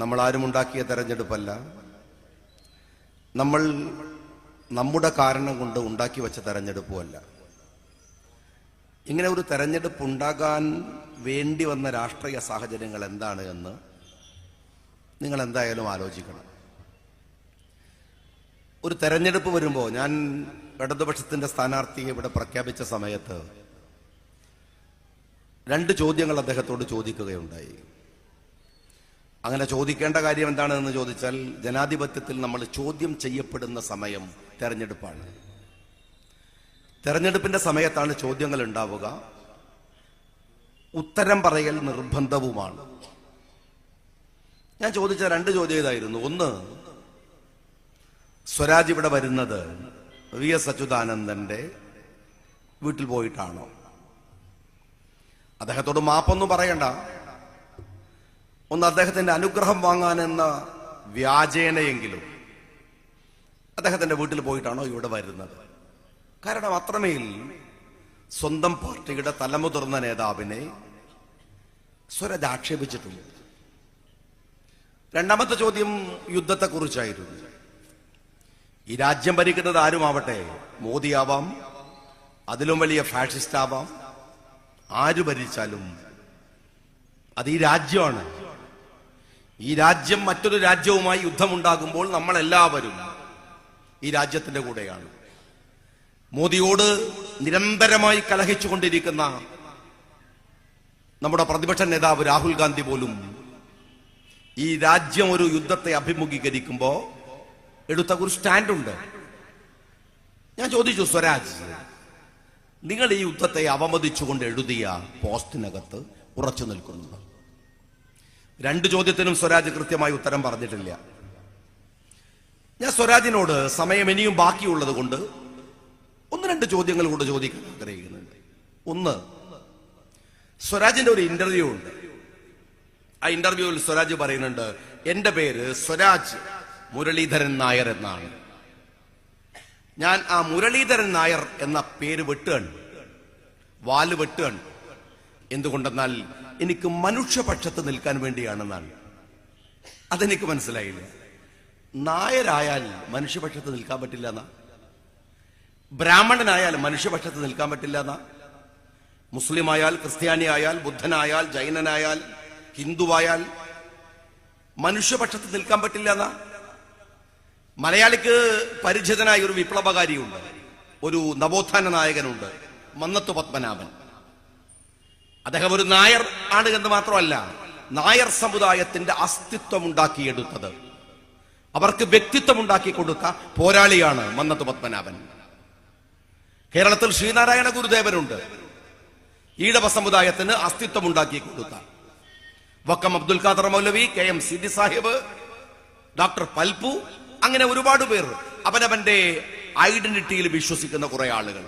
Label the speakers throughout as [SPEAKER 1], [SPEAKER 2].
[SPEAKER 1] നമ്മളാരും ഉണ്ടാക്കിയ തെരഞ്ഞെടുപ്പല്ല. നമ്മൾ നമ്മുടെ കാരണം കൊണ്ട് ഉണ്ടാക്കി വെച്ച തെരഞ്ഞെടുപ്പുമല്ല. ഇങ്ങനെ ഒരു തെരഞ്ഞെടുപ്പ് ഉണ്ടാകാൻ വേണ്ടി വന്ന രാഷ്ട്രീയ സാഹചര്യങ്ങൾ എന്താണ് എന്ന് നിങ്ങൾ എന്തായാലും ആലോചിക്കണം. ഒരു തെരഞ്ഞെടുപ്പ് വരുമ്പോൾ ഞാൻ ഇടതുപക്ഷത്തിന്റെ സ്ഥാനാർത്ഥിയെ ഇവിടെ പ്രഖ്യാപിച്ച സമയത്ത് രണ്ട് ചോദ്യങ്ങൾ അദ്ദേഹത്തോട് ചോദിക്കുകയുണ്ടായി. അങ്ങനെ ചോദിക്കേണ്ട കാര്യം എന്താണെന്ന് ചോദിച്ചാൽ ജനാധിപത്യത്തിൽ നമ്മൾ ചോദ്യം ചെയ്യപ്പെടുന്ന സമയം തെരഞ്ഞെടുപ്പാണ്. തെരഞ്ഞെടുപ്പിന്റെ സമയത്താണ് ചോദ്യങ്ങൾ ഉണ്ടാവുക. ഉത്തരം പറയൽ നിർബന്ധവുമാണ്. ഞാൻ ചോദിച്ച രണ്ട് ചോദ്യം ഇതായിരുന്നു. ഒന്ന് സ്വരാജ് ഇവിടെ വരുന്നത് വി എസ് അച്യുതാനന്ദന്റെ വീട്ടിൽ പോയിട്ടാണോ? അദ്ദേഹത്തോട് മാപ്പൊന്നും പറയണ്ട. ഒന്ന് അദ്ദേഹത്തിന്റെ അനുഗ്രഹം വാങ്ങാനെന്ന വ്യാജേനയെങ്കിലും അദ്ദേഹത്തിന്റെ വീട്ടിൽ പോയിട്ടാണോ ഇവിടെ വരുന്നത്? കാരണം അത്രമേൽ സ്വന്തം പാർട്ടിയുടെ തലമുതിർന്ന നേതാവിനെ സ്വരജ് ആക്ഷേപിച്ചിട്ടുണ്ട്. രണ്ടാമത്തെ ചോദ്യം യുദ്ധത്തെക്കുറിച്ചായിരുന്നു. ഈ രാജ്യം ഭരിക്കുന്നത് ആരുമാവട്ടെ? മോദിയാവാം അതിലും വലിയ ഫാഷിസ്റ്റ് ആവാം ആര് ഭരിച്ചാലും അത് ഈ രാജ്യമാണ്. ഈ രാജ്യം മറ്റൊരു രാജ്യവുമായി യുദ്ധമുണ്ടാകുമ്പോൾ നമ്മളെല്ലാവരും ഈ രാജ്യത്തിന്റെ കൂടെയാണ്. മോദിയോട് നിരന്തരമായി കലഹിച്ചുകൊണ്ടിരിക്കുന്ന നമ്മുടെ പ്രതിപക്ഷ നേതാവ് രാഹുൽ ഗാന്ധി പോലും ഈ രാജ്യം ഒരു യുദ്ധത്തെ അഭിമുഖീകരിക്കുമ്പോൾ എടുത്ത ഒരു സ്റ്റാൻഡുണ്ട്. ഞാൻ ചോദിച്ചു സ്വരാജ് നിങ്ങൾ ഈ യുദ്ധത്തെ അവമതിച്ചുകൊണ്ട് എഴുതിയ പോസ്റ്റിനകത്ത് ഉറച്ചു നിൽക്കുന്നത് രണ്ട് ചോദ്യത്തിനും സ്വരാജ് കൃത്യമായി ഉത്തരം പറഞ്ഞിട്ടില്ല. ഞാൻ സ്വരാജിനോട് സമയം ഇനിയും ബാക്കിയുള്ളത് കൊണ്ട് ഒന്ന് രണ്ട് ചോദ്യങ്ങൾ കൂടെ ചോദിക്കാൻ ആഗ്രഹിക്കുന്നുണ്ട്. ഒന്ന് സ്വരാജിന്റെ ഒരു ഇന്റർവ്യൂ ഉണ്ട്. ആ ഇന്റർവ്യൂവിൽ സ്വരാജ് പറയുന്നുണ്ട് എന്റെ പേര് സ്വരാജ് മുരളീധരൻ നായർ എന്നാണ്. ഞാൻ ആ മുരളീധരൻ നായർ എന്ന പേര് വെട്ടുകയാണ്. വാൽ വെട്ടുകയാണ്. എന്തുകൊണ്ടെന്നാൽ എനിക്ക് മനുഷ്യപക്ഷത്ത് നിൽക്കാൻ വേണ്ടിയാണെന്നാണ്. അതെനിക്ക് മനസ്സിലായില്ല. നായരായാൽ മനുഷ്യപക്ഷത്ത് നിൽക്കാൻ പറ്റില്ല എന്നാ ബ്രാഹ്മണനായാൽ മനുഷ്യപക്ഷത്ത് നിൽക്കാൻ പറ്റില്ല എന്നാ മുസ്ലിമായാൽ ക്രിസ്ത്യാനിയായാൽ ബുദ്ധനായാൽ ജൈനനായാൽ ഹിന്ദുവായാൽ മനുഷ്യപക്ഷത്ത് നിൽക്കാൻ പറ്റില്ല എന്നാ മലയാളിക്ക് പരിചിതനായ ഒരു വിപ്ലവകാരിയുണ്ട്. ഒരു നവോത്ഥാന നായകനുണ്ട്. മന്നത്തു പത്മനാഭൻ. അദ്ദേഹം ഒരു നായർ ആണ് എന്ന് മാത്രമല്ല നായർ സമുദായത്തിന്റെ അസ്തിത്വം ഉണ്ടാക്കിയെടുത്തത് അവർക്ക് വ്യക്തിത്വം ഉണ്ടാക്കി കൊടുത്ത പോരാളിയാണ് മന്നത്ത് പത്മനാഭൻ. കേരളത്തിൽ ശ്രീനാരായണ ഗുരുദേവനുണ്ട്. ഈഴവ സമുദായത്തിന് അസ്തിത്വം ഉണ്ടാക്കി കൊടുത്ത. Vakkom Abdul Khader Moulavi K M Siddi Sahib doctor Palpu അങ്ങനെ ഒരുപാട് പേർ അവനവന്റെ ഐഡന്റിറ്റിയിൽ വിശ്വസിക്കുന്ന കുറെ ആളുകൾ.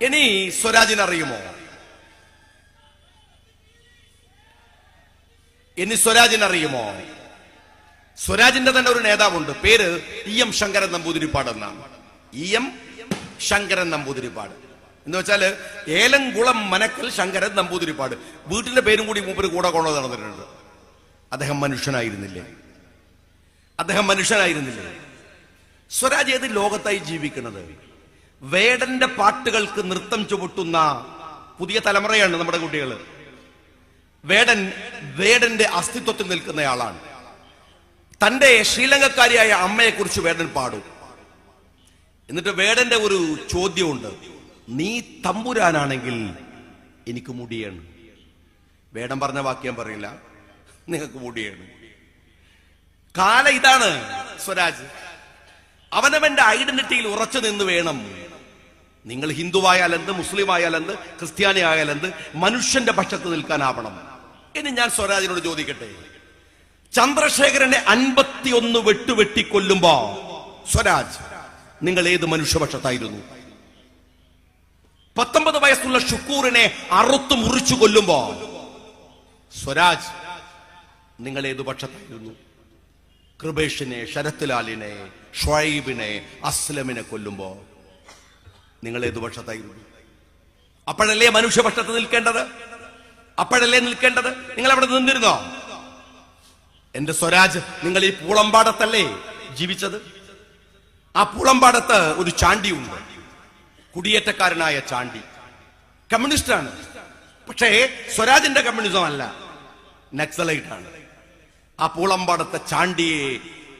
[SPEAKER 1] ഇനി സ്വരാജിന് ഇനി സ്വരാജിനെ അറിയുമോ? സ്വരാജിന്റെ തന്നെ ഒരു നേതാവുണ്ട്. പേര് ഇ എം ശങ്കരൻ നമ്പൂതിരിപ്പാട് എന്നാണ്. E M Sankaran Namboodiripad. എന്ന് വെച്ചാൽ ഏലംകുളം മനക്കൽ ശങ്കരൻ നമ്പൂതിരിപ്പാട്. വീട്ടിന്റെ പേരും കൂടി മൂപ്പര് കൂടെ കൊണ്ടു നടന്നിട്ടുണ്ട്. അദ്ദേഹം മനുഷ്യനായിരുന്നില്ലേ? അദ്ദേഹം മനുഷ്യനായിരുന്നില്ലേ? സ്വരാജ് ഏത് ലോകത്തായി ജീവിക്കുന്നത്? വേടന്റെ പാട്ടുകൾക്ക് നൃത്തം ചുമട്ടുന്ന പുതിയ തലമുറയാണ് നമ്മുടെ കുട്ടികൾ വേടൻ വേടന്റെ അസ്തിത്വത്തിൽ നിൽക്കുന്നയാളാണ്. തന്റെ ശ്രീലങ്കക്കാരിയായ അമ്മയെക്കുറിച്ച് വേടൻ പാടും. എന്നിട്ട് വേടന്റെ ഒരു ചോദ്യമുണ്ട്. നീ തമ്പുരാനാണെങ്കിൽ എനിക്ക് മുടിയാണ്. വേടൻ പറഞ്ഞ വാക്യം പറയില്ല. നിങ്ങൾക്ക് മുടിയാണ്. കാല ഇതാണ് സ്വരാജ്. അവനവന്റെ ഐഡന്റിറ്റിയിൽ ഉറച്ചു നിന്ന് വേണം. നിങ്ങൾ ഹിന്ദുവായാലെന്ത് മുസ്ലിം ആയാലെന്ത് ക്രിസ്ത്യാനി ആയാലെന്ത് മനുഷ്യന്റെ പക്ഷത്ത് നിൽക്കാനാവണം. ഇനി ഞാൻ സ്വരാജിനോട് ചോദിക്കട്ടെ? ചന്ദ്രശേഖരനെ അൻപത്തിയൊന്ന് വെട്ടുവെട്ടിക്കൊല്ലുമ്പോ സ്വരാജ് നിങ്ങൾ ഏത് മനുഷ്യപക്ഷത്തായിരുന്നു? പത്തൊമ്പത് വയസ്സുള്ള ഷുക്കൂറിനെ അറുത്തു മുറിച്ചു കൊല്ലുമ്പോ സ്വരാജ് നിങ്ങൾ ഏത് പക്ഷത്തായിരുന്നു? കൃപേഷിനെ ശരത്ലാലിനെ ഷൈബിനെ അസ്ലമിനെ കൊല്ലുമ്പോ നിങ്ങൾ ഏത് പക്ഷത്തായിരുന്നു? അപ്പോഴല്ലേ മനുഷ്യപക്ഷത്ത് നിൽക്കേണ്ടത്? അപ്പോഴല്ലേ നിൽക്കേണ്ടത്? നിങ്ങൾ അവിടെ നിന്നിരുന്നോ? എന്റെ സ്വരാജ് നിങ്ങൾ ഈ പൂളമ്പാടത്തല്ലേ ജീവിച്ചത്? ആ പൂളമ്പാടത്ത് ഒരു ചാണ്ടി ഉണ്ട് കുടിയേറ്റക്കാരനായ ചാണ്ടി. കമ്മ്യൂണിസ്റ്റാണ്. പക്ഷേ സ്വരാജിന്റെ കമ്മ്യൂണിസം അല്ല നക്സലൈറ്റ് ആണ് ആ പൂളമ്പാടത്തെ ചാണ്ടിയെ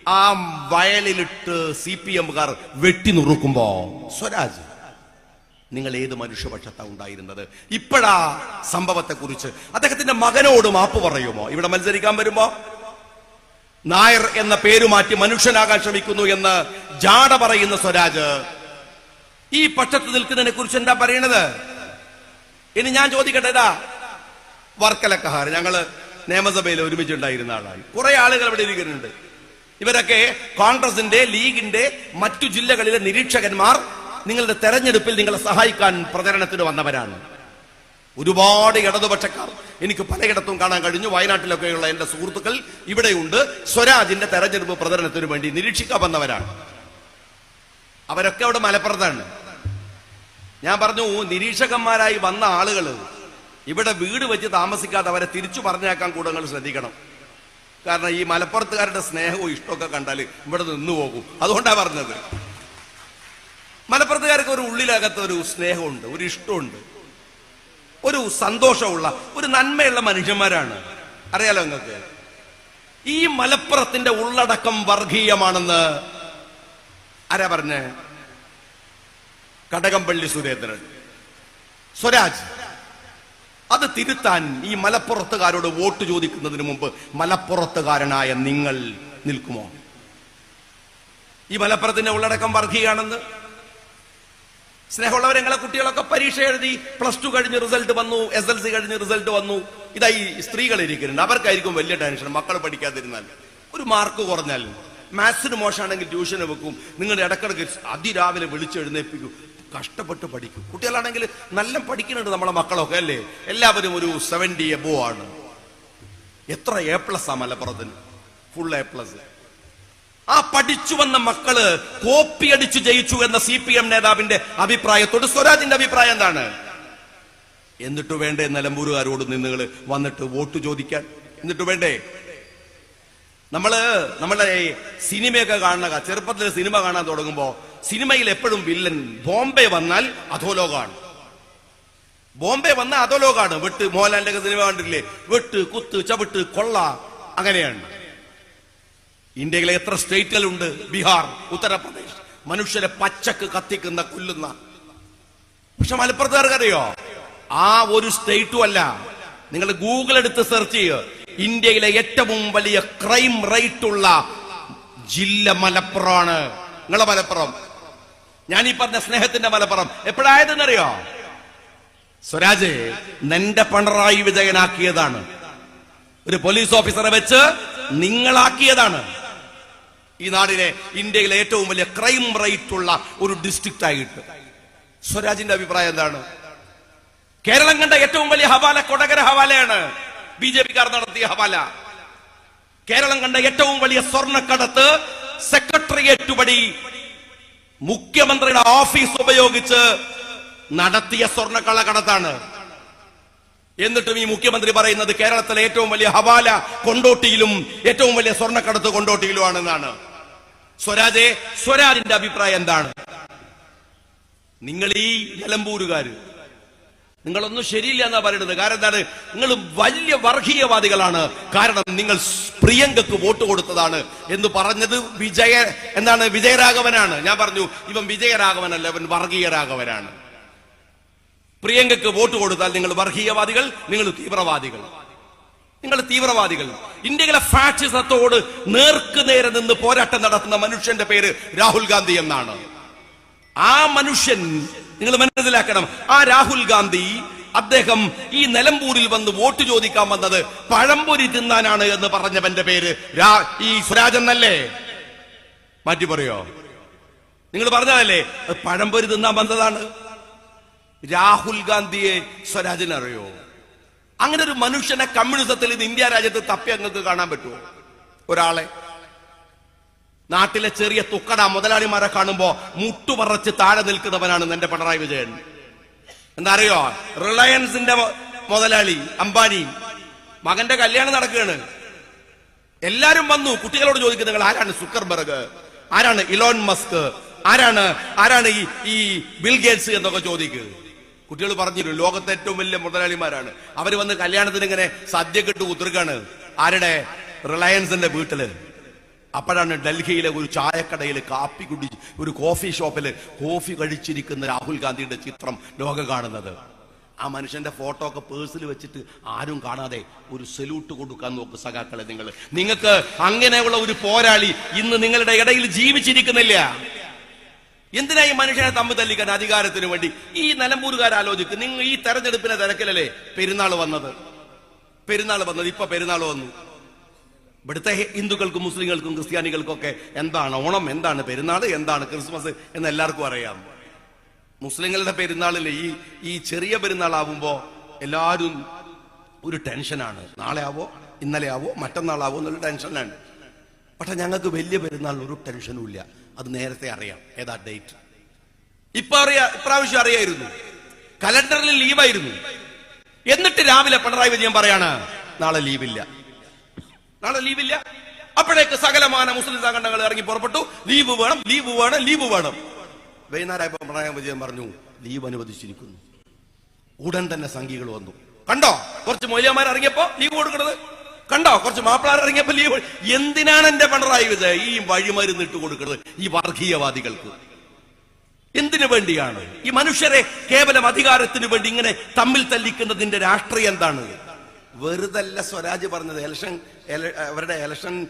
[SPEAKER 1] ആ വയലിലിട്ട് സി പി എമ്മുകാർ വെട്ടി നുറുക്കുമ്പോ സ്വരാജ് നിങ്ങൾ ഏത് മനുഷ്യപക്ഷത്താണ് ഉണ്ടായിരുന്നത്? ഇപ്പോഴാ സംഭവത്തെ കുറിച്ച് അദ്ദേഹത്തിന്റെ മകനോട് മാപ്പ് പറയുമോ? ഇവിടെ മത്സരിക്കാൻ വരുമ്പോ? നായർ എന്ന പേര് മാറ്റി മനുഷ്യനാകാൻ ശ്രമിക്കുന്നു എന്ന് ജാട പറയുന്ന സ്വരാജ് ഈ പക്ഷത്ത് നിൽക്കുന്നതിനെ കുറിച്ച് എന്താ പറയണത്? ഇനി ഞാൻ ചോദിക്കട്ടെ വർക്കലക്കഹാർ ഞങ്ങൾ നിയമസഭയിൽ ഒരുമിച്ചുണ്ടായിരുന്ന ആളായി കുറെ ആളുകൾ ഇവിടെ ഇരിക്കുന്നുണ്ട്. ഇവരൊക്കെ കോൺഗ്രസിന്റെ ലീഗിന്റെ മറ്റു ജില്ലകളിലെ നിരീക്ഷകന്മാർ നിങ്ങളുടെ തെരഞ്ഞെടുപ്പിൽ നിങ്ങളെ സഹായിക്കാൻ പ്രചരണത്തിന് വന്നവരാണ്. ഒരുപാട് ഇടതുപക്ഷക്കാർ എനിക്ക് പലയിടത്തും കാണാൻ കഴിഞ്ഞു. വയനാട്ടിലൊക്കെയുള്ള എന്റെ സുഹൃത്തുക്കൾ ഇവിടെയുണ്ട്. സ്വരാജിന്റെ തെരഞ്ഞെടുപ്പ് പ്രചരണത്തിന് വേണ്ടി നിരീക്ഷിക്കാൻ വന്നവരാണ്. അവരൊക്കെ അവിടെ മലപ്പുറത്താണ്. ഞാൻ പറഞ്ഞു നിരീക്ഷകന്മാരായി വന്ന ആളുകൾ ഇവിടെ വീട് വെച്ച് താമസിക്കാതെ അവരെ തിരിച്ചു പറഞ്ഞേക്കാൻ കൂടെ നിങ്ങൾ ശ്രദ്ധിക്കണം. കാരണം ഈ മലപ്പുറത്തുകാരുടെ സ്നേഹവും ഇഷ്ടമൊക്കെ കണ്ടാൽ ഇവിടെ നിന്ന് പോകും. അതുകൊണ്ടാണ് പറഞ്ഞത്. മലപ്പുറത്തുകാർക്ക് ഒരു ഉള്ളിലകത്ത് ഒരു സ്നേഹമുണ്ട് ഒരു ഇഷ്ടമുണ്ട്. ഒരു സന്തോഷമുള്ള ഒരു നന്മയുള്ള മനുഷ്യന്മാരാണ്. അറിയാലോ നിങ്ങൾക്ക്? ഈ മലപ്പുറത്തിന്റെ ഉള്ളടക്കം വർഗീയമാണെന്ന് ആരാ പറഞ്ഞേ? കടകംപള്ളി സുരേന്ദ്രൻ. സ്വരാജ്. അത് തിരുത്താൻ ഈ മലപ്പുറത്തുകാരോട് വോട്ട് ചോദിക്കുന്നതിന് മുമ്പ് മലപ്പുറത്തുകാരനായ നിങ്ങൾ നിൽക്കുമോ? ഈ മലപ്പുറത്തിന്റെ ഉള്ളടക്കം വർഗീയാണെന്ന് സ്നേഹമുള്ളവരെ ഞങ്ങളെ കുട്ടികളൊക്കെ പരീക്ഷ എഴുതി പ്ലസ് ടു കഴിഞ്ഞ് റിസൾട്ട് വന്നു എസ് എൽ സി കഴിഞ്ഞ് റിസൾട്ട് വന്നു. ഇതായി സ്ത്രീകൾ ഇരിക്കുന്നുണ്ട്. അവർക്കായിരിക്കും വലിയ ടെൻഷൻ. മക്കൾ പഠിക്കാതിരുന്നാൽ. ഒരു മാർക്ക് കുറഞ്ഞാൽ മാത്സിന് മോശമാണെങ്കിൽ ട്യൂഷന് വെക്കും. നിങ്ങൾ ഇടക്കിടക്ക് അതിരാവിലെ വിളിച്ചെഴുന്നേൽപ്പിക്കും. കഷ്ടപ്പെട്ട് പഠിക്കും. കുട്ടികളാണെങ്കിൽ നല്ല പഠിക്കുന്നുണ്ട് നമ്മളെ മക്കളൊക്കെ അല്ലേ? എല്ലാവരും ഒരു സെവന്റി എബോ ആണ്. എത്ര എ പ്ലസ് ആ മലപ്പുറത്തിന്? ഫുൾ എ പ്ലസ് ആ പഠിച്ചു വന്ന മക്കൾ കോപ്പി അടിച്ചു ജയിച്ചു എന്ന സി പി എം നേതാവിന്റെ അഭിപ്രായത്തോട് സ്വരാജിന്റെ അഭിപ്രായം എന്താണ്? എന്നിട്ട് വേണ്ടേ നിലമ്പൂരുകാരോട് നിന്നുകൾ വന്നിട്ട് വോട്ട് ചോദിക്കാൻ? എന്നിട്ട് വേണ്ടേ? നമ്മൾ നമ്മളെ സിനിമയൊക്കെ കാണുന്ന ചെറുപ്പത്തിൽ സിനിമ കാണാൻ തുടങ്ങുമ്പോ സിനിമയിൽ എപ്പോഴും വില്ലൻ ബോംബെ വന്നാൽ അധോലോകമാണ് ബോംബെ വന്നാൽ അധോലോകാണ്. വെട്ട് മോഹൻലാലിന്റെ സിനിമ കണ്ടിട്ടില്ലേ? വെട്ട് കുത്ത് ചവിട്ട് കൊള്ള അങ്ങനെയാണ്. ഇന്ത്യയിലെ എത്ര സ്റ്റേറ്റുകളുണ്ട്? ബീഹാർ ഉത്തർപ്രദേശ്. മനുഷ്യരെ പച്ചക്ക് കത്തിക്കുന്ന കൊല്ലുന്ന. പക്ഷെ മലപ്പുറത്തുകാർക്കറിയോ? ആ ഒരു സ്റ്റേറ്റും അല്ല. നിങ്ങൾ ഗൂഗിൾ എടുത്ത് സെർച്ച് ചെയ്യുക ഇന്ത്യയിലെ ഏറ്റവും വലിയ ക്രൈം റേറ്റ് ഉള്ള ജില്ല മലപ്പുറമാണ്. നിങ്ങളെ മലപ്പുറം. ഞാൻ ഈ പറഞ്ഞ സ്നേഹത്തിന്റെ മലപ്പുറം. എപ്പോഴായതെന്നറിയോ? സ്വരാജ് നിന്റെ പിണറായി വിജയനാക്കിയതാണ്. ഒരു പോലീസ് ഓഫീസറെ വെച്ച് നിങ്ങളാക്കിയതാണ്. ഈ നാടിനെ ഇന്ത്യയിലെ ഏറ്റവും വലിയ ക്രൈം റേറ്റ് ഉള്ള ഒരു ഡിസ്ട്രിക്റ്റ് ആയിട്ട്. സ്വരാജിന്റെ അഭിപ്രായം എന്താണ്? കേരളം കണ്ട ഏറ്റവും വലിയ ഹവാല കൊടകര ഹവാലയാണ്. ബി ജെ പിക്കാർ നടത്തിയ ഹവാല. കേരളം കണ്ട ഏറ്റവും വലിയ സ്വർണക്കടത്ത് സെക്രട്ടേറിയറ്റ് പടി മുഖ്യമന്ത്രിയുടെ ഓഫീസ് ഉപയോഗിച്ച് നടത്തിയ സ്വർണക്കള്ളക്കടത്താണ് എന്നിട്ടും ഈ മുഖ്യമന്ത്രി പറയുന്നത് കേരളത്തിലെ ഏറ്റവും വലിയ ഹവാല കൊണ്ടോട്ടിയിലും ഏറ്റവും വലിയ സ്വർണക്കടത്ത് കൊണ്ടോട്ടിയിലുമാണെന്നാണ്. സ്വരാജെ സ്വരാജിന്റെ അഭിപ്രായം എന്താണ്? നിങ്ങൾ ഈ നിലമ്പൂരുകാര് നിങ്ങളൊന്നും ശരിയില്ല എന്നാ പറയുന്നത് കാരണം എന്താണ്? നിങ്ങൾ വലിയ വർഗീയവാദികളാണ്. കാരണം നിങ്ങൾ പ്രിയങ്കക്ക് വോട്ട് കൊടുത്തതാണ് എന്ന് പറഞ്ഞത് വിജയ എന്താണ്? വിജയരാഘവനാണ്. ഞാൻ പറഞ്ഞു ഇവൻ വിജയരാഘവനല്ല ഇവൻ വർഗീയരാഘവനാണ്. പ്രിയങ്കക്ക് വോട്ട് കൊടുത്താൽ നിങ്ങൾ വർഗീയവാദികൾ നിങ്ങൾ തീവ്രവാദികൾ. നിങ്ങൾ തീവ്രവാദികൾ. ഇന്ത്യയിലെ ഫാഷിസത്തോട് നേർക്കുനേരെ നിന്ന് പോരാട്ടം നടത്തുന്ന മനുഷ്യന്റെ പേര് രാഹുൽ ഗാന്ധി എന്നാണ്. ആ മനുഷ്യൻ നിങ്ങൾ മനസ്സിലാക്കണം ആ രാഹുൽ ഗാന്ധി അദ്ദേഹം ഈ നിലമ്പൂരിൽ വന്ന് വോട്ട് ചോദിക്കാൻ വന്നത് പഴംപൊരി തിന്നാനാണ് എന്ന് പറഞ്ഞവന്റെ പേര് ഈ സ്വരാജ് എന്നല്ലേ? മാറ്റി പറയോ? നിങ്ങൾ പറഞ്ഞതല്ലേ പഴംപൊരി തിന്നാൻ വന്നതാണ്? രാഹുൽ ഗാന്ധിയെ സ്വരാജൻ അറിയോ അങ്ങനെ ഒരു മനുഷ്യനെ കമ്മ്യൂണിസത്തിൽ ഇത് ഇന്ത്യ രാജ്യത്ത് തപ്പി അങ്ങക്ക് കാണാൻ പറ്റുമോ ഒരാളെ. നാട്ടിലെ ചെറിയ തുക്കട മുതലാളിമാരെ കാണുമ്പോ മുട്ടുപറച്ച് താഴെ നിൽക്കുന്നവനാണ് എന്റെ പിണറായി വിജയൻ. എന്താറിയോ? റിലയൻസിന്റെ മുതലാളി അംബാനി. മകന്റെ കല്യാണം നടക്കുകയാണ്. എല്ലാരും വന്നു. കുട്ടികളോട് ചോദിക്കും നിങ്ങൾ ആരാണ് സുക്കർബർഗ്? ആരാണ് ഇലോൺ മസ്ക്? ആരാണ് ആരാണ് ഈ ബിൽ ഗേറ്റ്സ് എന്നൊക്കെ ചോദിക്കുക കുട്ടികൾ പറഞ്ഞു ലോകത്തെ ഏറ്റവും വലിയ മുതലാളിമാരാണ്. അവർ വന്ന് കല്യാണത്തിന് ഇങ്ങനെ സദ്യ കെട്ട് കുത്തിർക്കാണ് ആരുടെ? റിലയൻസിന്റെ വീട്ടിൽ. അപ്പോഴാണ് ഡൽഹിയിലെ ഒരു ചായക്കടയിൽ കാപ്പി കുടി ഒരു കോഫി ഷോപ്പിൽ കോഫി കഴിച്ചിരിക്കുന്ന രാഹുൽ ഗാന്ധിയുടെ ചിത്രം ലോകം കാണുന്നത്. ആ മനുഷ്യന്റെ ഫോട്ടോ ഒക്കെ പേഴ്സിൽ വെച്ചിട്ട് ആരും കാണാതെ ഒരു സല്യൂട്ട് കൊടുക്കാൻ നോക്ക് സഖാക്കളെ നിങ്ങൾ നിങ്ങൾക്ക് അങ്ങനെയുള്ള ഒരു പോരാളി ഇന്ന് നിങ്ങളുടെ ഇടയിൽ ജീവിച്ചിരിക്കുന്നില്ല. എന്തിനാ ഈ മനുഷ്യനെ തമ്മിൽ തല്ലിക്കാൻ അധികാരത്തിന് വേണ്ടി? ഈ നിലമ്പൂരുകാർ ആലോചിക്കും നിങ്ങൾ ഈ തെരഞ്ഞെടുപ്പിനെ തിരക്കിലല്ലേ പെരുന്നാൾ വന്നത്? പെരുന്നാൾ വന്നത് ഇപ്പൊ പെരുന്നാൾ വന്നു. ഇവിടുത്തെ ഹിന്ദുക്കൾക്കും മുസ്ലിങ്ങൾക്കും ക്രിസ്ത്യാനികൾക്കും ഒക്കെ എന്താണ് ഓണം എന്താണ് പെരുന്നാൾ എന്താണ് ക്രിസ്മസ് എന്ന് എല്ലാവർക്കും അറിയാം. മുസ്ലിങ്ങളുടെ പെരുന്നാളിൽ ഈ ഈ ചെറിയ പെരുന്നാളാവുമ്പോൾ എല്ലാരും ഒരു ടെൻഷനാണ്. നാളെ ആവോ ഇന്നലെ ആവോ മറ്റന്നാളാവോ എന്നൊരു ടെൻഷനാണ്. പക്ഷെ ഞങ്ങൾക്ക് വലിയ പെരുന്നാളിൽ ഒരു ടെൻഷനും ഇല്ല. അത് നേരത്തെ അറിയാം. ഏതാ ഡേറ്റ് ഇപ്പൊ അറിയാ ഇപ്രാവശ്യം അറിയായിരുന്നു. കലണ്ടറിൽ ലീവായിരുന്നു. എന്നിട്ട് രാവിലെ പിണറായി വിജയൻ പറയാണ് നാളെ ലീവില്ല. നാളെ ലീവില്ല. അപ്പോഴേക്ക് സകലമാന മുസ്ലിം സംഘടനകൾ ഇറങ്ങി പുറപ്പെട്ടു. ലീവ് വേണം ലീവ് വേണം ലീവ് വേണം. വൈകുന്നേരം പിണറായി വിജയൻ പറഞ്ഞു ലീവ് അനുവദിച്ചിരിക്കുന്നു. ഉടൻ തന്നെ സംഘികൾ വന്നു. കണ്ടോ? കുറച്ച് മൊയ്യമാർ ഇറങ്ങിയപ്പോ ലീവ് കൊടുക്കണത്. കണ്ടോ കുറച്ച് മാപ്പിളാർ ഇറങ്ങിയപ്പോ ലീവ്. എന്തിനാണ് എന്റെ പിണറായി വിജയൻ ഈ വഴിമരുന്ന് ഇട്ട് കൊടുക്കുന്നത് ഈ വർഗീയവാദികൾക്ക്. എന്തിനു വേണ്ടിയാണ്? ഈ മനുഷ്യരെ കേവലം അധികാരത്തിന് വേണ്ടി ഇങ്ങനെ തമ്മിൽ തല്ലിക്കുന്നതിന്റെ രാഷ്ട്രീയം എന്താണ്? വെറുതല്ല സ്വരാജ് പറഞ്ഞത്. ഇലക്ഷൻ അവരുടെ ഇലക്ഷൻ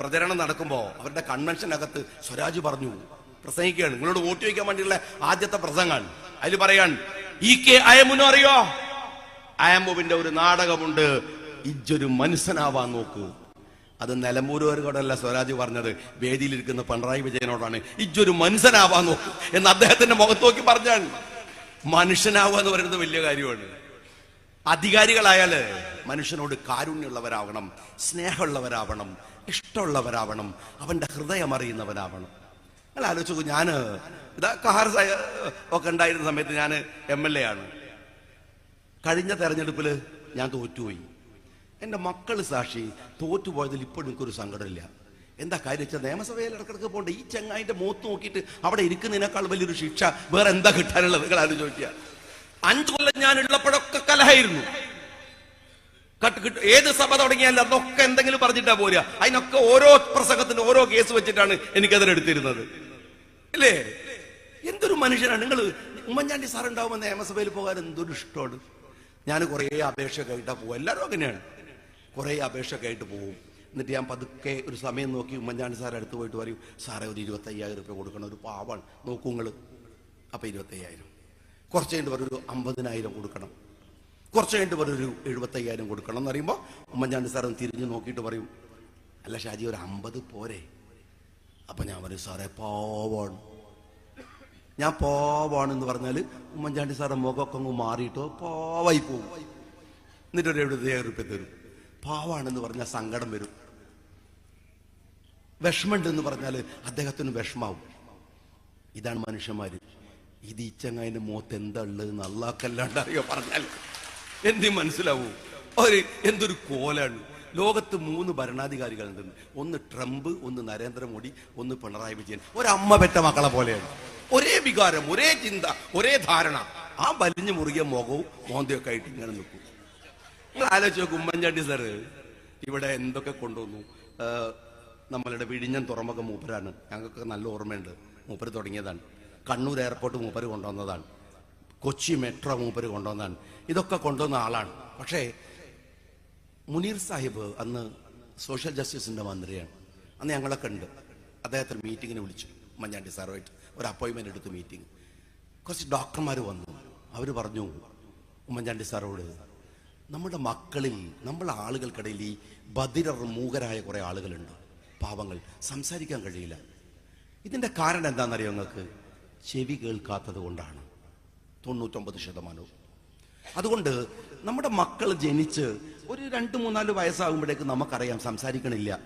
[SPEAKER 1] പ്രചരണം നടക്കുമ്പോ അവരുടെ കൺവെൻഷനകത്ത് സ്വരാജ് പറഞ്ഞു. പ്രസംഗിക്കുകയാണ്. നിങ്ങളോട് വോട്ട് ചോദിക്കാൻ വേണ്ടിയുള്ള ആദ്യത്തെ പ്രസംഗമാണ്. അതിൽ പറയാൻ ഇ കെ അയമുനോ അറിയോ? അയമുവിന്റെ ഒരു നാടകമുണ്ട്. ഇജ്ജൊരു മനുഷ്യനാവാൻ നോക്കൂ. അത് നിലമ്പൂരുകാരോടല്ല സ്വരാജ് പറഞ്ഞത്. വേദിയിലിരിക്കുന്ന പിണറായി വിജയനോടാണ്. ഇജ്ജൊരു മനുഷ്യനാവാൻ നോക്കൂ. എന്ന് അദ്ദേഹത്തിന്റെ മുഖത്ത് നോക്കി പറഞ്ഞാണ്. മനുഷ്യനാവുക എന്ന് പറയുന്നത് വലിയ കാര്യമാണ്. അധികാരികളായാൽ മനുഷ്യനോട് കാരുണ്യമുള്ളവരാവണം സ്നേഹമുള്ളവരാവണം ഇഷ്ടമുള്ളവരാവണം അവന്റെ ഹൃദയം അറിയുന്നവരാവണം നിങ്ങൾ ആലോചിച്ചു ഞാൻ ഇതാ കഹാർ ഒക്കെ ഉണ്ടായിരുന്ന സമയത്ത് ഞാൻ എം എൽ എ ആണ്. കഴിഞ്ഞ തെരഞ്ഞെടുപ്പിൽ ഞാൻ തോറ്റുപോയി. എന്റെ മക്കൾ സാക്ഷി തോറ്റുപോയതിൽ ഇപ്പോഴും എനിക്കൊരു സങ്കടമില്ല. എന്താ കാര്യം വെച്ചാൽ നിയമസഭയിൽ ഇടക്കിടക്ക് പോകണ്ട? ഈ ചെങ്ങായിന്റെ മൂത്ത് നോക്കിയിട്ട് അവിടെ ഇരിക്കുന്നതിനേക്കാൾ വലിയൊരു ശിക്ഷ വേറെ എന്താ കിട്ടാനുള്ളത്? നിങ്ങൾ ആലോചിക്കുക അഞ്ചു കൊല്ലം ഞാൻ ഉള്ളപ്പോഴൊക്കെ കലഹായിരുന്നു കട്ട് കിട്ടും ഏത് സഭ തുടങ്ങിയാലും അതൊക്കെ എന്തെങ്കിലും പറഞ്ഞിട്ടാ പോരുക അതിനൊക്കെ ഓരോ പ്രസംഗത്തിന് ഓരോ കേസ് വെച്ചിട്ടാണ് എനിക്കതിനെടുത്തിരുന്നത് ഇല്ലേ? എന്തൊരു മനുഷ്യനാണ് നിങ്ങൾ ഉമ്മൻചാണ്ടി സാർ ഉണ്ടാവുമ്പോൾ നിയമസഭയിൽ പോകാൻ എന്തൊരു ഇഷ്ടമാണ്? ഞാൻ കുറേ അപേക്ഷയൊക്കെ ആയിട്ടാ പോകും എല്ലാവരും അങ്ങനെയാണ്. കുറേ അപേക്ഷയൊക്കെ ആയിട്ട് പോകും എന്നിട്ട് ഞാൻ പതുക്കെ ഒരു സമയം നോക്കി ഉമ്മൻചാണ്ടി സാർ അടുത്ത് പോയിട്ട് പറയും സാറേ ഒരു ഇരുപത്തയ്യായിരം രൂപ കൊടുക്കണം ഒരു പാവാണ്. നോക്കൂ നിങ്ങൾ അപ്പോൾ ഇരുപത്തയ്യായിരം. കുറച്ച് കഴിഞ്ഞിട്ട് പറയും ഒരു അമ്പതിനായിരം കൊടുക്കണം. കുറച്ച് കഴിഞ്ഞിട്ട് പറയും ഒരു എഴുപത്തയ്യായിരം കൊടുക്കണം. എന്ന് പറയുമ്പോൾ ഉമ്മൻചാണ്ടി സാർ തിരിഞ്ഞ് നോക്കിയിട്ട് പറയും അല്ല ഷാജി ഒരു അമ്പത് പോരെ. അപ്പം ഞാൻ പറയും സാറേ പാവാണ്. ഞാൻ പാവാണെന്ന് പറഞ്ഞാൽ ഉമ്മൻചാണ്ടി സാറെ മുഖമൊക്കെ അങ്ങ് മാറിയിട്ടോ പാവായി പോകും. എന്നിട്ട് ഒരു എഴുപത്തയ്യായിരം റുപ്യ തരും. പാവാണെന്ന് പറഞ്ഞാൽ സങ്കടം വരും. വിഷമുണ്ട് എന്ന് പറഞ്ഞാൽ അദ്ദേഹത്തിന് വിഷമാവും. ഇതാണ് മനുഷ്യന്മാര്. ഇത് ഈ ചങ്ങായിന്റെ മുഖത്ത് എന്താ ഉള്ളത് നല്ലാക്കല്ലാണ്ട് അറിയോ പറഞ്ഞാൽ എന്തി മനസ്സിലാവൂ? ഒരു എന്തൊരു കോലാണ്. ലോകത്ത് മൂന്ന് ഭരണാധികാരികളുണ്ട്. ഒന്ന് ട്രംപ് ഒന്ന് നരേന്ദ്രമോദി ഒന്ന് പിണറായി വിജയൻ. ഒരമ്മ പെറ്റ മക്കളെ പോലെയാണ്. ഒരേ വികാരം ഒരേ ചിന്ത ഒരേ ധാരണ. ആ വലിഞ്ഞു മുറുകിയ മുഖവും മോന്തയൊക്കെ ആയിട്ട് ഇങ്ങനെ നിൽക്കും. നിങ്ങൾ ആലോചിച്ച് ഉമ്മൻചാണ്ടി സാറ് ഇവിടെ എന്തൊക്കെ കൊണ്ടുവന്നു? നമ്മളുടെ വിഴിഞ്ഞൻ തുറമുഖം മൂപ്പരാണ്. ഞങ്ങൾക്ക് നല്ല ഓർമ്മയുണ്ട്. മൂപ്പര് തുടങ്ങിയതാണ്. കണ്ണൂർ എയർപോർട്ട് മൂപ്പര് കൊണ്ടുവന്നതാണ്. കൊച്ചി മെട്രോ മൂപ്പര് കൊണ്ടുവന്നതാണ്. ഇതൊക്കെ കൊണ്ടുവന്ന ആളാണ്. പക്ഷേ മുനീർ സാഹിബ് അന്ന് സോഷ്യൽ ജസ്റ്റിസിന്റെ മന്ത്രിയാണ്. അന്ന് ഞങ്ങളൊക്കെ ഉണ്ട്. അദ്ദേഹത്തിന് മീറ്റിങ്ങിന് വിളിച്ചു. ഉമ്മൻചാണ്ടി സാറുമായിട്ട് ഒരു അപ്പോയിൻമെന്റ് എടുത്ത് മീറ്റിംഗ് കുറച്ച് ഡോക്ടർമാർ വന്നു. അവർ പറഞ്ഞു ഉമ്മൻചാണ്ടി സാറോട് നമ്മുടെ മക്കളിൽ നമ്മളെ ആളുകൾക്കിടയിൽ ഈ ബദിരർ മൂകരായ കുറെ ആളുകളുണ്ട്. പാവങ്ങൾ സംസാരിക്കാൻ കഴിയില്ല. ഇതിന്റെ കാരണം എന്താണെന്നറിയോ നിങ്ങൾക്ക്? ചെവി കേൾക്കാത്തത് കൊണ്ടാണ്. തൊണ്ണൂറ്റൊമ്പത് ശതമാനവും. അതുകൊണ്ട് നമ്മുടെ മക്കൾ ജനിച്ച് ഒരു രണ്ട് മൂന്നാൽ വയസ്സാകുമ്പോഴേക്ക് നമുക്കറിയാം സംസാരിക്കണില്ല.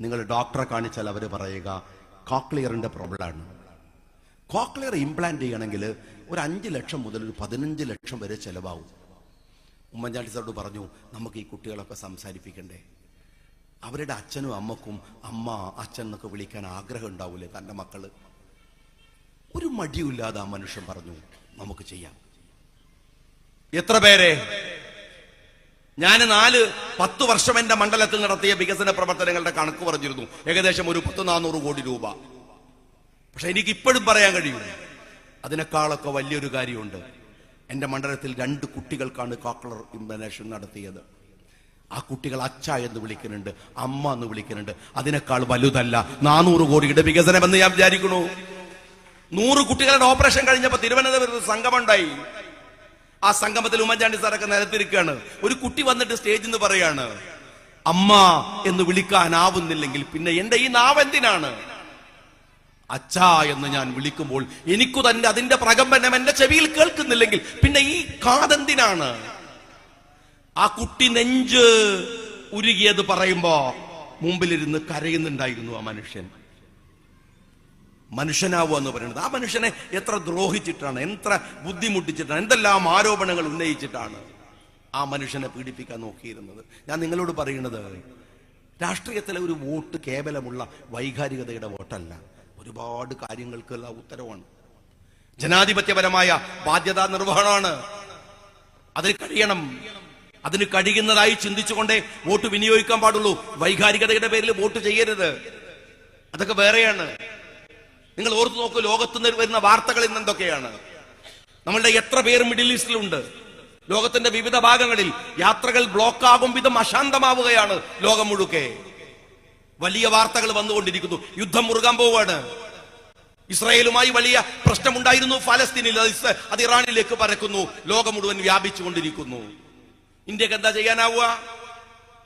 [SPEAKER 1] നിങ്ങൾ ഡോക്ടറെ കാണിച്ചാൽ അവർ പറയുക കോക്ലിയറിന്റെ പ്രോബ്ലമാണ്. കോക്ലിയർ ഇംപ്ലാന്റ് ചെയ്യണമെങ്കിൽ ഒരു അഞ്ച് ലക്ഷം മുതൽ ഒരു പതിനഞ്ച് ലക്ഷം വരെ ചെലവാകും. ഉമ്മൻചാണ്ടി സാറോട് പറഞ്ഞു നമുക്ക് ഈ കുട്ടികളൊക്കെ സംസാരിപ്പിക്കണ്ടേ? അവരുടെ അച്ഛനും അമ്മക്കും അമ്മ അച്ഛൻ എന്നൊക്കെ വിളിക്കാൻ ആഗ്രഹം ഉണ്ടാവൂലേ തന്റെ മക്കൾ? ഒരു മടിയുമില്ലാതെ ആ മനുഷ്യൻ പറഞ്ഞു നമുക്ക് ചെയ്യാം. എത്ര പേരെ? ഞാൻ നാല് പത്ത് വർഷം എന്റെ മണ്ഡലത്തിൽ നടത്തിയ വികസന പ്രവർത്തനങ്ങളുടെ കണക്ക് പറഞ്ഞിരുന്നു. ഏകദേശം ഒരു പത്ത് നാനൂറ് കോടി രൂപ. പക്ഷെ എനിക്ക് ഇപ്പോഴും പറയാൻ കഴിയും അതിനേക്കാളൊക്കെ വലിയൊരു കാര്യമുണ്ട്. എന്റെ മണ്ഡലത്തിൽ രണ്ട് കുട്ടികൾക്കാണ് കോക്ലർ ഇമ്പനേഷൻ നടത്തിയത്. ആ കുട്ടികൾ അച്ഛ എന്ന് വിളിക്കുന്നുണ്ട് അമ്മ എന്ന് വിളിക്കുന്നുണ്ട്. അതിനേക്കാൾ വലുതല്ല. നാനൂറ് കോടിയുടെ വികസനം എന്ന് ഞാൻ വിചാരിക്കുന്നു. നൂറ് കുട്ടികളുടെ ഓപ്പറേഷൻ കഴിഞ്ഞപ്പോൾ തിരുവനന്തപുരത്ത് സംഗമുണ്ടായി ആ സംഗമത്തിൽ ഉമ്മൻചാണ്ടി സാറൊക്കെ നിലത്തിരിക്കുകയാണ്. ഒരു കുട്ടി വന്നിട്ട് സ്റ്റേജിൽ നിന്ന് പറയാണ് അമ്മ എന്ന് വിളിക്കാനാവുന്നില്ലെങ്കിൽ പിന്നെ എന്റെ ഈ നാവ് എന്തിനാണ് അച്ഛ എന്ന് ഞാൻ വിളിക്കുമ്പോൾ എനിക്കു തന്നെ അതിന്റെ പ്രകമ്പനം എന്റെ ചെവിയിൽ കേൾക്കുന്നില്ലെങ്കിൽ പിന്നെ ഈ കാതെന്തിനാണ്? ആ കുട്ടി നെഞ്ച് ഉരുകിയത് പറയുമ്പോ മുമ്പിലിരുന്ന് കരയുന്നുണ്ടായിരുന്നു ആ മനുഷ്യൻ. മനുഷ്യനാവുക എന്ന് പറയുന്നത്. ആ മനുഷ്യനെ എത്ര ദ്രോഹിച്ചിട്ടാണ് എത്ര ബുദ്ധിമുട്ടിച്ചിട്ടാണ് എന്തെല്ലാം ആരോപണങ്ങൾ ഉന്നയിച്ചിട്ടാണ് ആ മനുഷ്യനെ പീഡിപ്പിക്കാൻ നോക്കിയിരുന്നത്. ഞാൻ നിങ്ങളോട് പറയുന്നത് രാഷ്ട്രീയത്തിലെ ഒരു വോട്ട് കേവലമുള്ള വൈകാരികതയുടെ വോട്ടല്ല. ഒരുപാട് കാര്യങ്ങൾക്കുള്ള ഉത്തരവാണ്. ജനാധിപത്യപരമായ ബാധ്യതാ നിർവഹണമാണ്. അതിന് കഴിയണം. അതിന് കഴിയുന്നതായി ചിന്തിച്ചുകൊണ്ടേ വോട്ട് വിനിയോഗിക്കാൻ പാടുള്ളൂ. വൈകാരികതയുടെ പേരിൽ വോട്ട് ചെയ്യരുത്. അതൊക്കെ വേറെയാണ്. നിങ്ങൾ ഓർത്തു നോക്കൂ ലോകത്ത് നിന്ന് വരുന്ന വാർത്തകൾ ഇന്ന് എന്തൊക്കെയാണ്? നമ്മളുടെ എത്ര പേർ മിഡിൽ ഈസ്റ്റിലുണ്ട്? ലോകത്തിന്റെ വിവിധ ഭാഗങ്ങളിൽ യാത്രകൾ ബ്ലോക്കാകും വിധം അശാന്തമാവുകയാണ് ലോകം മുഴുക്കെ. വലിയ വാർത്തകൾ വന്നുകൊണ്ടിരിക്കുന്നു. യുദ്ധം മുറുകാൻ പോവാണ്. ഇസ്രായേലുമായി വലിയ പ്രശ്നമുണ്ടായിരുന്നു. ഫലസ്തീനിൽ അത് ഇറാനിലേക്ക് പരക്കുന്നു. ലോകം മുഴുവൻ വ്യാപിച്ചുകൊണ്ടിരിക്കുന്നു. ഇന്ത്യയ്ക്ക് എന്താ ചെയ്യാനാവുക?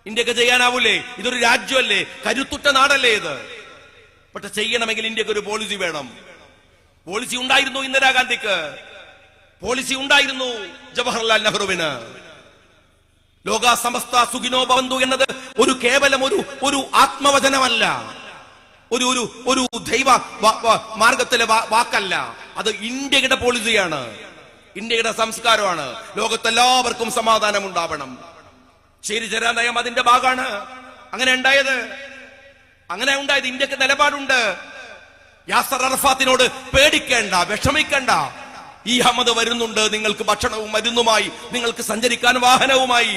[SPEAKER 1] ഇന്ത്യയ്ക്ക് ചെയ്യാനാവൂലേ? ഇതൊരു രാജ്യമല്ലേ? കരുത്തുറ്റ നാടല്ലേ ഇത്? പക്ഷെ ചെയ്യണമെങ്കിൽ ഇന്ത്യയ്ക്ക് ഒരു പോളിസി വേണം. പോളിസി ഉണ്ടായിരുന്നു ഇന്ദിരാഗാന്ധിക്ക്. പോളിസി ഉണ്ടായിരുന്നു ജവഹർലാൽ നെഹ്റുവിന്. ലോക സമസ്ത സുഖിനോ ഭവന്തു എന്നത് ഒരു കേവലം ഒരു ഒരു ആത്മവചനമല്ല. ഒരു ഒരു ഒരു ദൈവ മാർഗത്തിലെ വാക്കല്ല. അത് ഇന്ത്യയുടെ പോളിസിയാണ്. ഇന്ത്യയുടെ സംസ്കാരമാണ്. ലോകത്തെല്ലാവർക്കും സമാധാനം ഉണ്ടാവണം ശരി നയം അതിന്റെ ഭാഗമാണ്. അങ്ങനെ ഉണ്ടായത്? അങ്ങനെ ഉണ്ടായത് ഇന്ത്യയ്ക്ക് നിലപാടുണ്ട്. യാസർ അറഫാത്തിനോട് പേടിക്കേണ്ട വിഷമിക്കേണ്ട. ഈ അഹമ്മദ് വരുന്നുണ്ട് നിങ്ങൾക്ക് ഭക്ഷണവും മരുന്നുമായി നിങ്ങൾക്ക് സഞ്ചരിക്കാൻ വാഹനവുമായി.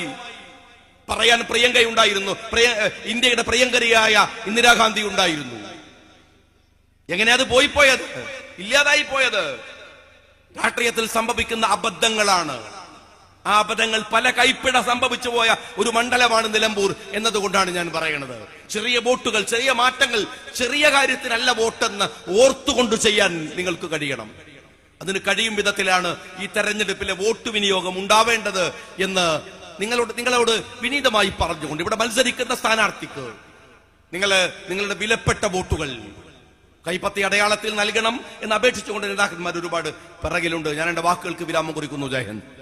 [SPEAKER 1] പറയാൻ പ്രിയങ്കയുണ്ടായിരുന്നു പ്രിയ ഇന്ത്യയുടെ പ്രിയങ്കരിയായ ഇന്ദിരാഗാന്ധി ഉണ്ടായിരുന്നു. എങ്ങനെ അത് പോയി പോയത് ഇല്ലാതായി പോയത് രാഷ്ട്രീയത്തിൽ സംഭവിക്കുന്ന അബദ്ധങ്ങളാണ്. ആ അബദ്ധങ്ങൾ പല കൈപ്പിട സംഭവിച്ചു പോയ ഒരു മണ്ഡലമാണ് നിലമ്പൂർ എന്നതുകൊണ്ടാണ് ഞാൻ പറയുന്നത് ചെറിയ വോട്ടുകൾ ചെറിയ മാറ്റങ്ങൾ ചെറിയ കാര്യത്തിനല്ല വോട്ടെന്ന് ഓർത്തുകൊണ്ട് ചെയ്യാൻ നിങ്ങൾക്ക് കഴിയണം. അതിന് കഴിയും വിധത്തിലാണ് ഈ തെരഞ്ഞെടുപ്പിലെ വോട്ട് വിനിയോഗം ഉണ്ടാവേണ്ടത് എന്ന് നിങ്ങളോട് നിങ്ങളോട് വിനീതമായി പറഞ്ഞുകൊണ്ട് ഇവിടെ മത്സരിക്കുന്ന സ്ഥാനാർത്ഥിക്ക് നിങ്ങൾ നിങ്ങളുടെ വിലപ്പെട്ട വോട്ടുകൾ കൈപ്പത്തി അടയാളത്തിൽ നൽകണം എന്ന് അപേക്ഷിച്ചുകൊണ്ട് നേതാക്കന്മാർ ഒരുപാട് പിറകിലുണ്ട്. ഞാൻ എന്റെ വാക്കുകൾക്ക് വിരാമം കുറിക്കുന്നു. ജയഹിന്ദ്